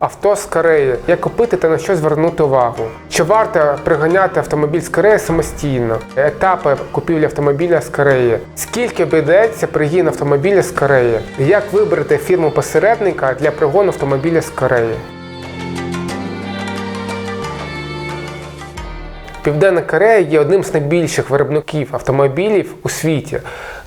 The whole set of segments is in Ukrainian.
Авто з Кореї. Як купити та на що звернути увагу? Чи варто приганяти автомобіль з Кореї самостійно? Етапи купівлі автомобіля з Кореї. Скільки обійдеться пригін автомобіля з Кореї? Як вибрати фірму посередника для пригону автомобіля з Кореї? Південна Корея є одним з найбільших виробників автомобілів у світі.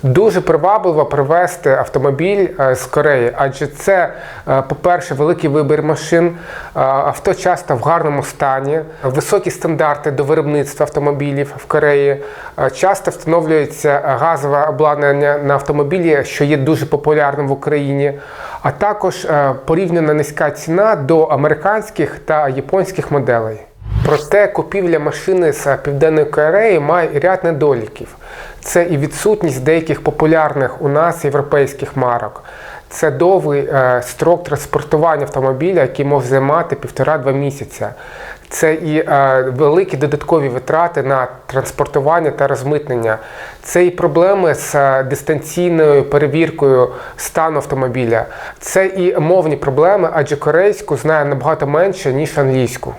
Дуже привабливо привезти автомобіль е, з Кореї, адже це, е, по-перше, великий вибір машин, е, авто часто в гарному стані, високі стандарти до виробництва автомобілів в Кореї. Часто встановлюється газове обладнання на автомобілі, що є дуже популярним в Україні, а також порівняно низька ціна до американських та японських моделей. Проте купівля машини з Південної Кореї має ряд недоліків. Це і відсутність деяких популярних у нас європейських марок. Це довгий е, строк транспортування автомобіля, який може займати півтора-два місяця. Це і е, великі додаткові витрати на транспортування та розмитнення. Це і проблеми з е, дистанційною перевіркою стану автомобіля. Це і мовні проблеми, адже корейську знає набагато менше, ніж англійську.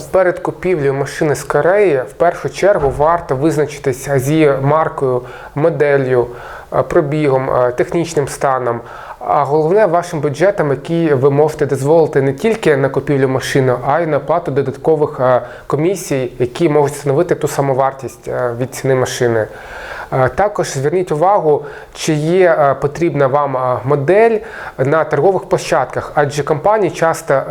Перед купівлею машини з Кореї в першу чергу варто визначитися з її маркою, моделлю, е, пробігом, е, технічним станом, а головне вашим бюджетом, який ви можете дозволити не тільки на купівлю машини, а й на плату додаткових е, комісій, які можуть становити ту саму вартість від ціни машини. Е, Також зверніть увагу, чи є е, потрібна вам е, модель на торгових площадках, адже компанії часто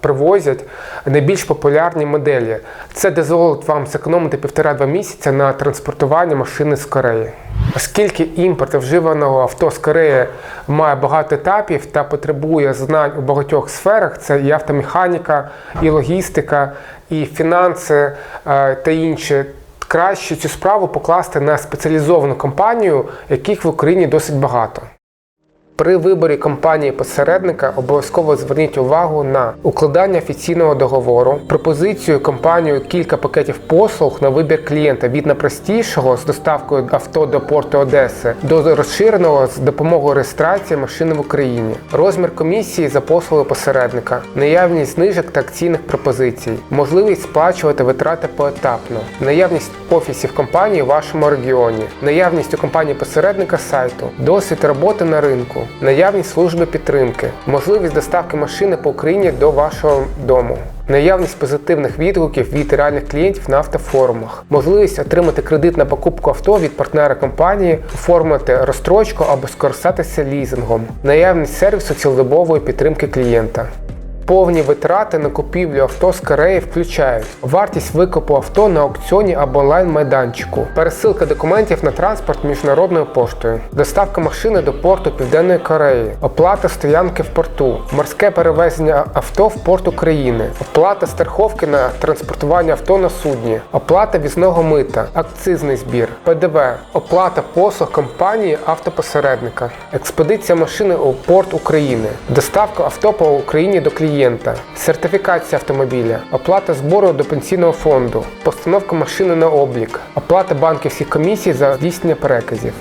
привозять найбільш популярні моделі. Це дозволить вам зекономити півтора-два місяця на транспортування машини з Кореї. Оскільки імпорт вживаного авто з Кореї має багато етапів та потребує знань у багатьох сферах, це і автомеханіка, і логістика, і фінанси та інші. Краще цю справу покласти на спеціалізовану компанію, яких в Україні досить багато. При виборі компанії-посередника обов'язково зверніть увагу на укладання офіційного договору, пропозицію компанію кілька пакетів послуг на вибір клієнта від найпростішого з доставкою авто до порту Одеси до розширеного з допомогою реєстрації машини в Україні, розмір комісії за послуги посередника, наявність знижок та акційних пропозицій, можливість сплачувати витрати поетапно, наявність офісів компанії в вашому регіоні, наявність у компанії посередника сайту, досвід роботи на ринку, наявність служби підтримки, можливість доставки машини по Україні до вашого дому. Наявність позитивних відгуків від реальних клієнтів на автофорумах, можливість отримати кредит на покупку авто від партнера компанії, оформити розстрочку або скористатися лізингом, наявність сервісу цілодобової підтримки клієнта. Повні витрати на купівлю авто з Кореї включають. Вартість викупу авто на аукціоні або онлайн-майданчику, пересилка документів на транспорт міжнародною поштою, доставка машини до порту Південної Кореї, оплата стоянки в порту, морське перевезення авто в порт України, оплата страховки на транспортування авто на судні, оплата візного мита, акцизний збір, ПДВ, оплата послуг компанії автопосередника, експедиція машини у порт України, доставка авто по Україні до клієнта, сертифікація автомобіля, оплата збору до пенсійного фонду, постановка машини на облік, оплата банківських комісій за здійснення переказів.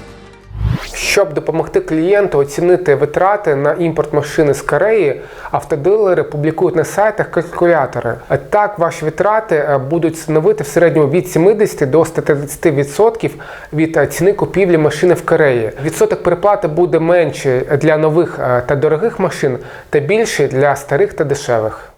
Щоб допомогти клієнту оцінити витрати на імпорт машини з Кореї, автодилери публікують на сайтах калькулятори. Так, ваші витрати е, будуть становити в середньому від 70 до 130% від е, ціни купівлі машини в Кореї. Відсоток переплати буде менший для нових е, та дорогих машин та більший для старих та дешевих.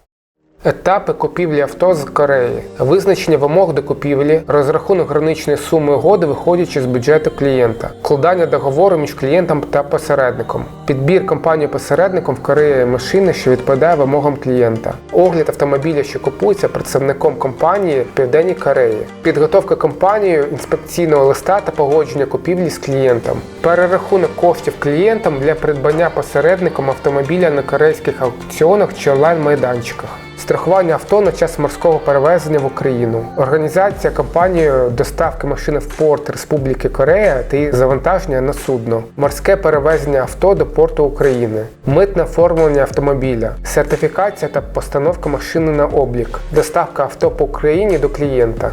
Етапи купівлі авто з Кореї, визначення вимог до купівлі, розрахунок граничної суми угоди, виходячи з бюджету клієнта, вкладання договору між клієнтом та посередником, підбір компанії посередником в Кореї машини, що відповідає вимогам клієнта, огляд автомобіля, що купується представником компанії в Південній Кореї, підготовка компанією інспекційного листа та погодження купівлі з клієнтом, перерахунок коштів клієнтам для придбання посередником автомобіля на корейських аукціонах чи онлайн-майданчиках. Страхування авто на час морського перевезення в Україну, організація компанією доставки машини в порт Республіки Корея та її завантаження на судно, морське перевезення авто до порту України, митне оформлення автомобіля, сертифікація та постановка машини на облік, доставка авто по Україні до клієнта.